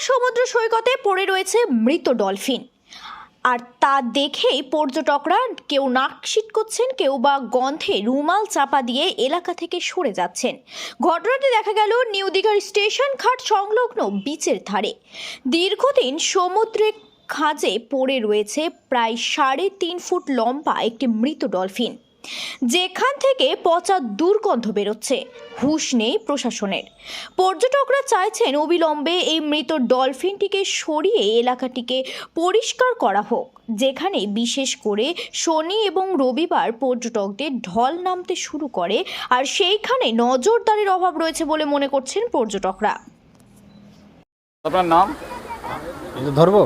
সমুদ্র সৈকতে পড়ে রয়েছে মৃত ডলফিন। আর তা দেখেই পর্যটকরা কেউ নাক করছেন, কেউ বা গন্ধে রুমাল চাপা দিয়ে এলাকা থেকে সরে যাচ্ছেন। ঘটনাটি দেখা গেল নিউ দীঘার স্টেশন ঘাট সংলগ্ন বিচের ধারে। দীর্ঘদিন সমুদ্রে খাঁজে পড়ে রয়েছে প্রায় সাড়ে তিন ফুট লম্বা একটি মৃত ডলফিন। যেখান থেকে পচা দুর্গন্ধ বেরোচ্ছে হুঁশ নেই প্রশাসনের। পর্যটকরা চাইছেন অবিলম্বে এই মৃত ডলফিনটিকে সরিয়ে এলাকাটিকে পরিষ্কার করা হোক যেখানে বিশেষ করে শনি এবং রবিবার পর্যটকদের ঢল নামতে শুরু করে আর সেইখানে নজরদারির অভাব রয়েছে বলে মনে করছেন পর্যটকরা। আপনার নাম? ধরবো?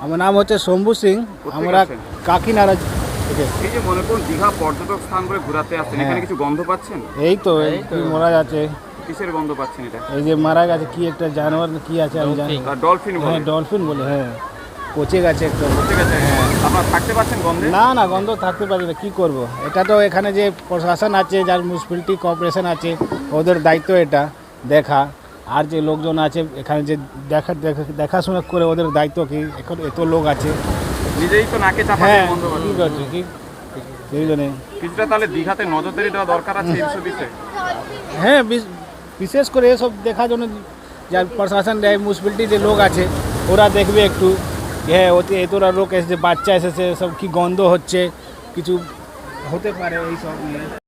আমার নাম হচ্ছে শম্ভু সিং আমরা? কাকিনাড়া থেকে এই যে মনে করুন দীঘা পর্যটক স্থান করে ঘোরাতে আসছেন হ্যাঁ। এখানে কিছু গন্ধ পাচ্ছেন? এই তো এই মারা যাচ্ছে কিসের গন্ধ পাচ্ছেন এটা? এই যে মারা গেছে কি একটা জানোয়ার কি আছে আমি জানি ডলফিন বলে। হ্যাঁ ডলফিন বলে হ্যাঁ। পচে গেছে একদম। ঠিক আছে আপনারা থাকতে পাচ্ছেন গন্ধে? না না গন্ধ থাকতে পারি না কী করব? এটা তো এখানে যে প্রশাসন আছে যার মিউনিসিপ্যালিটি কর্পোরেশন আছে ওদের দায়িত্ব এটা দেখা। আর যে লোকজন আছে এখানে যে দেখা- দেখাশোনা করে ওদের দায়িত্ব কি? এখন এত লোক আছে নিজেই তো নাকে চাপা হ্যাঁ দিয়ে গন্ধ কী পাচ্ছেন করছে কি সেই জন্যে কিছুটা তাহলে দীঘাতে নজরদারি দেওয়া দরকার আছে এই বিষয়ে হ্যাঁ বিশ- বিশেষ করে এসব দেখার জন্য যার প্রশাসন দেয় মিউনিসিপ্যালিটি যে লোক আছে ওরা দেখবে একটু। হ্যাঁ ওতে এতটা লোক এসেছে বাচ্চা এসেছে সব কি গন্ধ হচ্ছে কিছু হতে পারে এইসব নিয়ে।